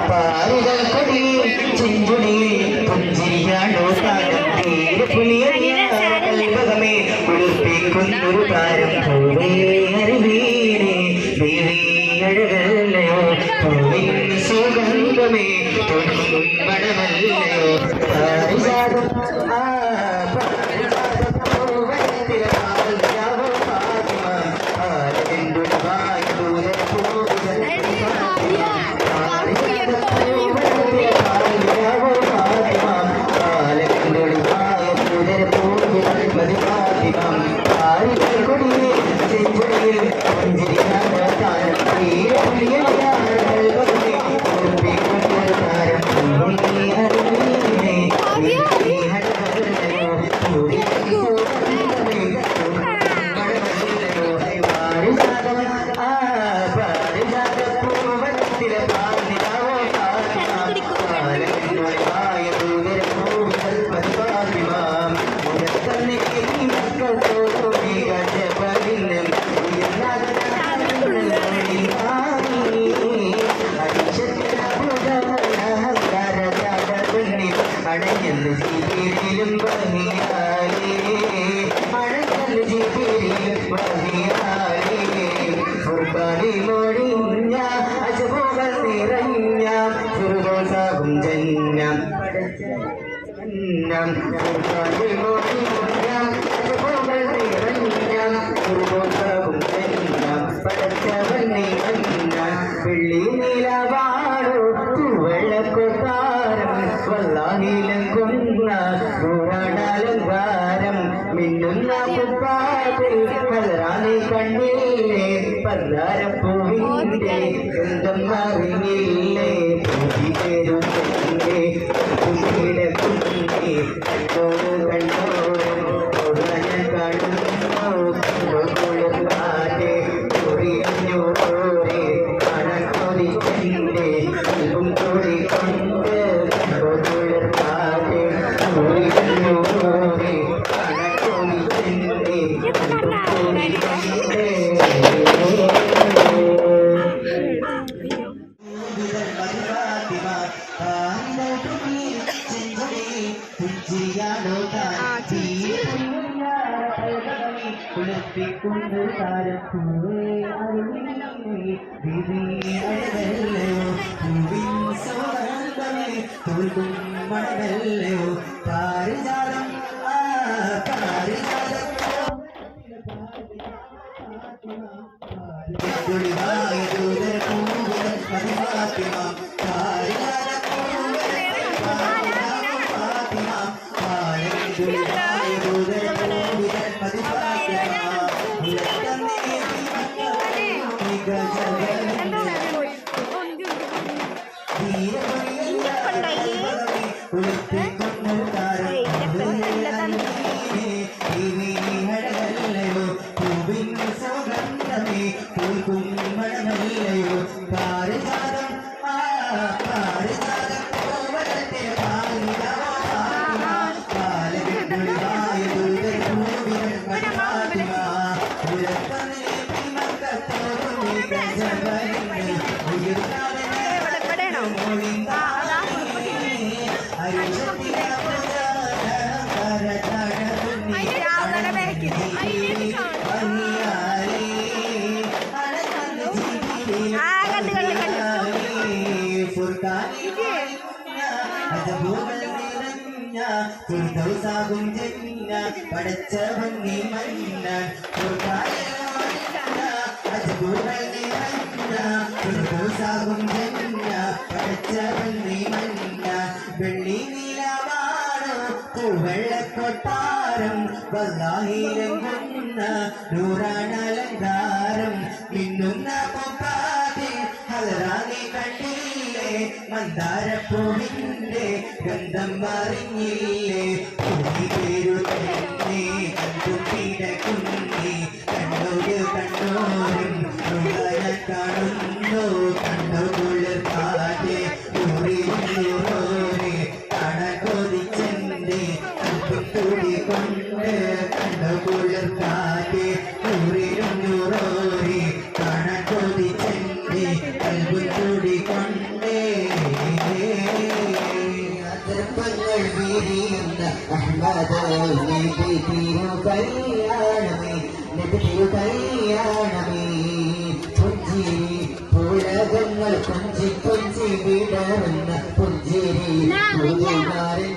ഫാത്തിമ പാരുകൾ കൊടി ചെഞ്ചുണിയിൽ പുഞ്ചിരിയാണോ താരം തീരെ പുലിയറിയാകമേ കുളിപ്പിക്കുന്നൊരു താരം പൂവേ അറിവീരേ ദേവി അഴകല്ലയോ സുഗന്ധമേ Yeah. നൂറാണലങ്കാരം മിന്നുന്ന പുപ്പാതിൽ മലറാണി കണ്ണില്ലേ പല്ലാരപ്പൂവിന്റെ എന്തും അറിഞ്ഞില്ലേ പൂതി പേരുന്നേ കുഞ്ഞിടെ കുഞ്ഞി മണമല്ലയോ പാരിജാതം ആ പാരിജാതം ഒളിവായ ഫിർദൗസാകും ജന്ന പടച്ചവൻ നീ മന്നാൻ അജ്ബുകൾ നിറഞ്ഞ ഫിർദൗസാകും ജന്ന പടച്ചവൻ നീ മന്നാൻ വെള്ളി നീലമാണോ പൂവെള്ളക്കൊട്ടാരം വല്ലാഹിലെങ്കുന്ന നൂറാണലങ്കാരം മിന്നുന്ന പൊപ്പാതെ കണ്ടില്ലേ മന്ദാരപ്പൂവിന്റെ ഗന്ധം മറിഞ്ഞില്ലേ കുഞ്ഞി പേരു കണ്ടു നബി തിരു കല്യാണമേ നബി തിരു കല്യാണമേ പുഞ്ചിരി പുളകങ്ങൾ കൊഞ്ചി കൊഞ്ചി വിടർന്ന പുഞ്ചിരി പുതുകാരൻ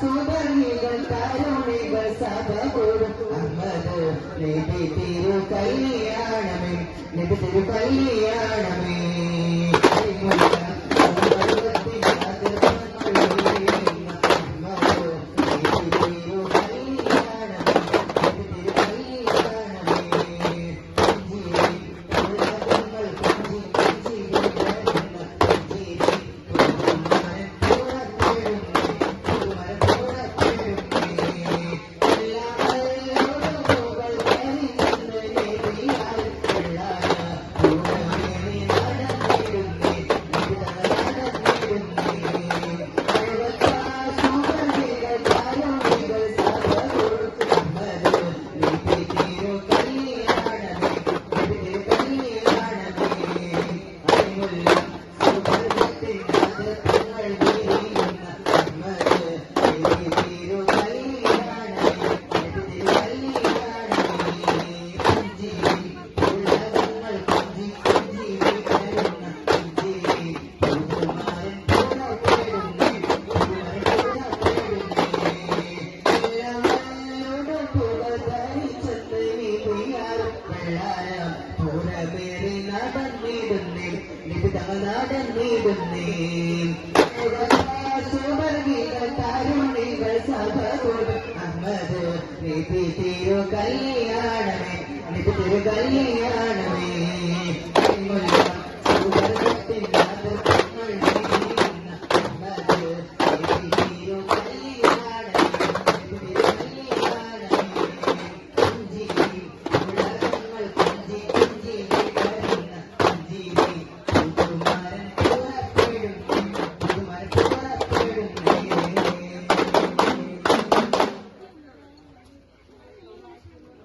സുവർണികൾ തരുണികൾ സഭ കൂടും അമ്മത് നബി തിരു കല്യാണമേ നബി തിരു കല്യാണമേ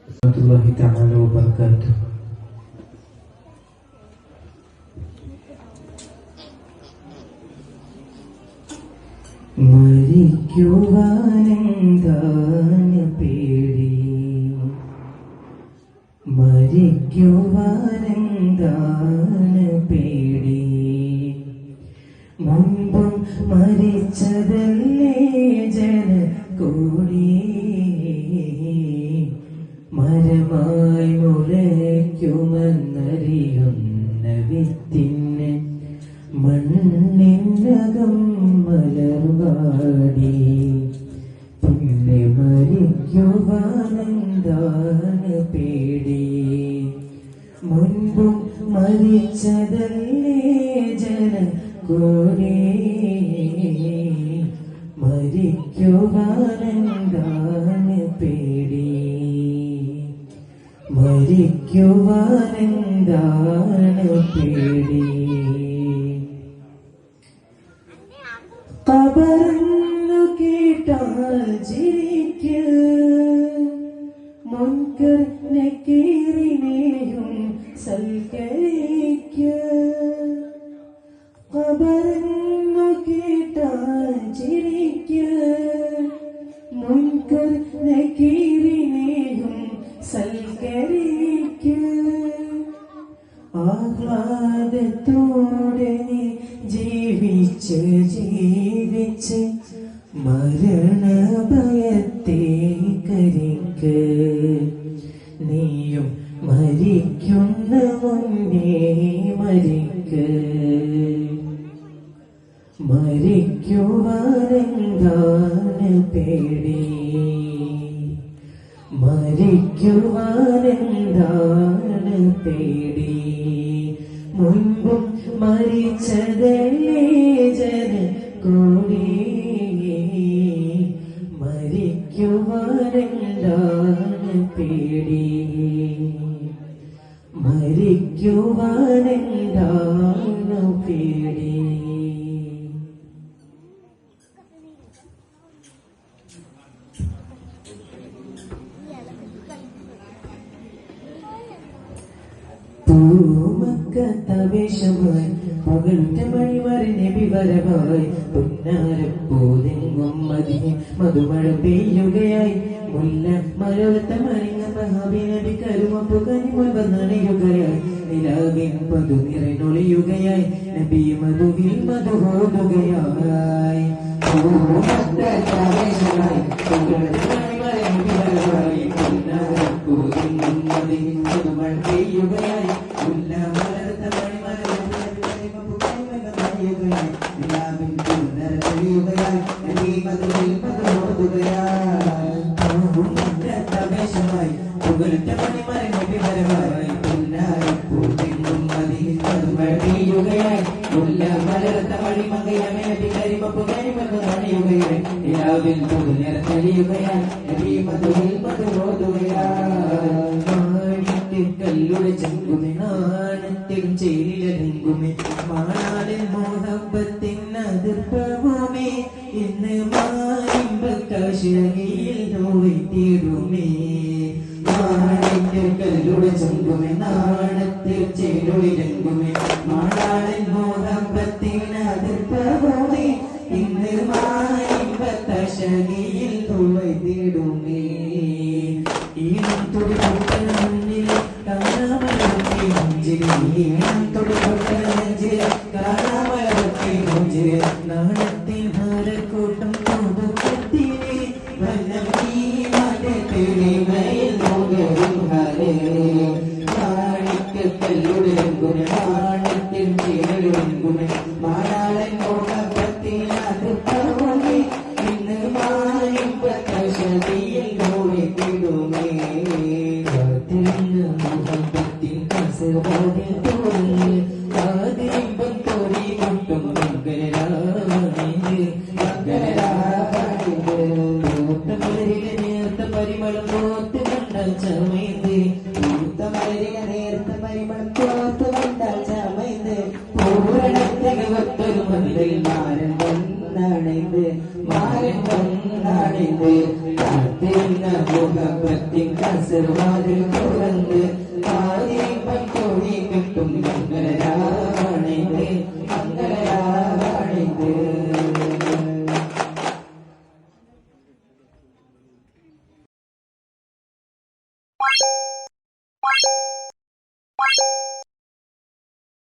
warahmatullahi taala wabarakatuh. Mari പേടി മരിക്കുവാനെന്താ മരിക്കുവാനെന്താണ് പേടി? മരിക്കുന്ന മുന്നേ മരിക്ക്. മരിക്കുവാനെന്താണ് പേടി മരിക്കുവാനെന്താണ് പേടി മുൻപ് മരിച്ചതല്ലേ ജന കൂടി മരിക്കുവാനെന്താണ് പേടി മരിക്കുവാനെന്താണ് പേടി പൂമക്കത്തവേഷമായി പുകഴ്ത്ത മണിമറിഞ്ഞ വിവരമായി. വരവായി മതിയെ മതി. മധുമഴ പെയ്യുകയായി. മുല്ല മരവത്ത മണിങ്ങ മഹാബി നബി കരുമപ്പു കനിമൽ വന്നണിയുകയായി നിലാവിൻ പതു നിറനൊളിയുകയായി നബി മധുവിൽ മധുഹോതുകയായി പൂമക്കത്തവേഷമായി കല്ലുടെ ചെങ്കുമി നാണത്തിലും ചേരിലെങ്കുമി മാണാലിൻ മോഹബത്തിൻ മാറിമ്പക്കശിയിൽ നോയിത്തീരുമേ മാണിന്റെ കല്ലുടെ ചെങ്കുമി നാണത്തിൽ ചേരുളിലെങ്കുമി. മാണാലിൻ മോഹബത്തിൻ അതിർപ്പവുമേ ഇന്ന് മാറിമ്പക്കശിയിൽ നോയിത്തീരുമേ ഈണം തുടിപൊട്ട മുന്നിൽ കാണാമലർത്തി നെഞ്ചിൽ ഈണം நனைந்து மாறன் நனைந்து முகப்பத்தின் கசர்வாதில்